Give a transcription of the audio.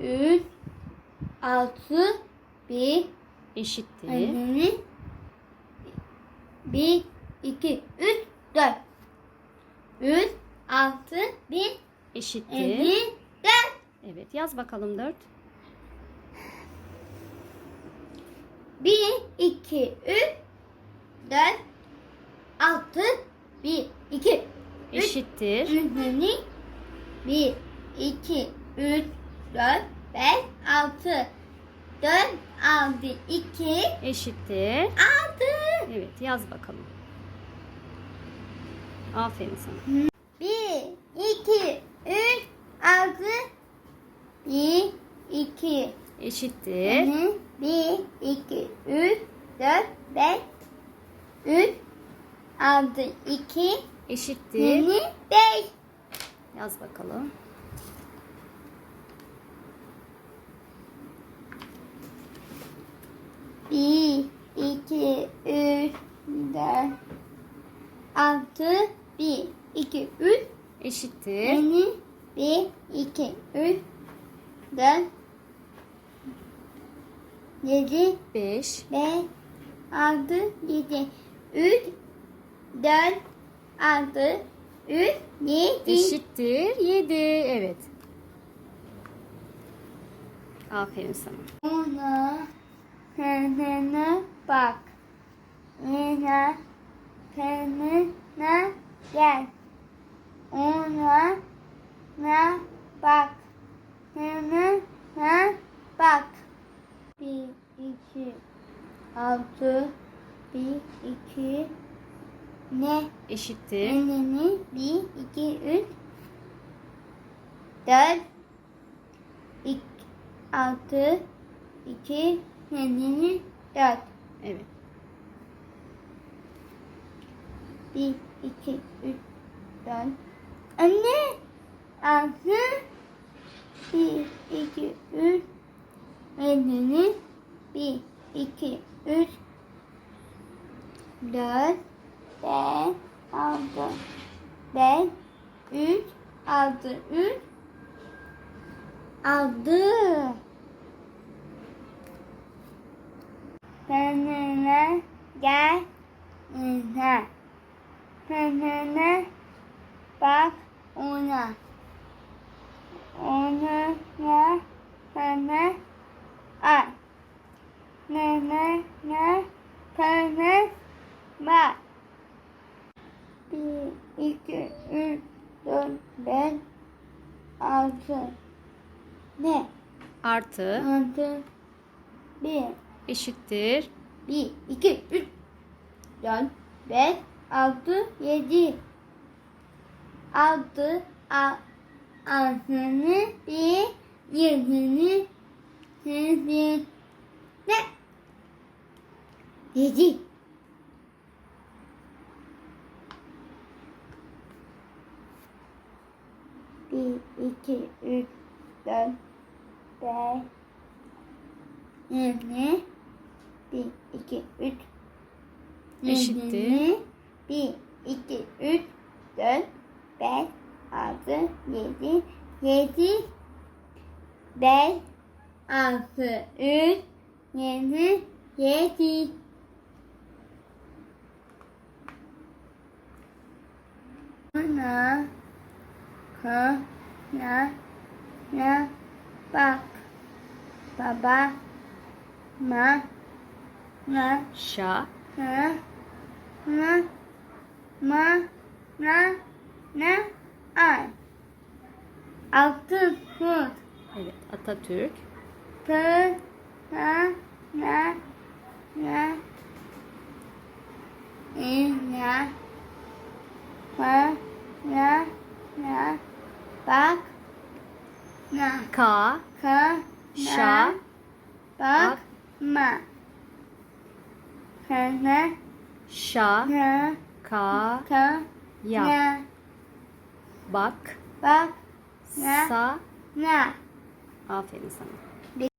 3 6 1 eşittir. Elini 1 2 3 4 3 6 1 eşittir. 54 Evet yaz bakalım 4. 1 2 3 4 6 1 2 eşittir. Elini 1 2 3 dört, beş, altı. Dört, altı, iki, Eşittir. altı. Evet yaz bakalım. Aferin sana. Bir, iki, üç, altı. Bir, iki, Eşittir. Hı, Bir, iki, üç, dört, beş, üç, altı, iki, Eşittir. yedi, beş. Yaz bakalım. Bir, iki, üç, dört, altı, bir, iki, üç, Eşittir. yedi, bir, iki, üç, dört, yedi, 5. beş, altı, yedi, üç, dört, altı, üç, yedi. Eşittir. 7. Evet. Aferin sana. Ona kendine bak. Yine kendine gel. Ona ne bak. Kendine bak. Bir, iki, altı, bir, iki, ne? Eşittir. Elini bir, iki, üç, dört, iki, altı, iki, elini dört. Evet. Bir, iki, üç, dört. Anne, altı, bir, iki, üç, elini. Bir, iki, üç, dört, beş, altı, beş, üç, altı, üç, altı. Kendine gel. Kendine bak ona. Ona ne, sana ay. Nene ne, sana bak. Bir, iki, üç, dört, beş, altı. Ne? Artı. Altı. Bir, Eşittir. bir, iki, üç, dört, beş, altı, yedi. Altı, al, altını, yedini, sekiz, ne? Yedi. Bir, iki, üç, dört, beş, yedi, bir, iki, üç, Eşittir. bir, iki, üç, dört, beş, altı, yedi, yedi, beş, altı, üç, yedi, yedi. Ana, ka, na, na, bak, baba, ma, na, Şa. na, na, ma, na, na, ay. Kurt. Evet. Atatürk. Pı, na, na, na, i, na, pa, na, na, bak, na, Ka. ka, Şa. bak, ma. Kana, Şa. na, Ka. ka, Ya. Bak. bak, na, Sa. na. Aferin sana.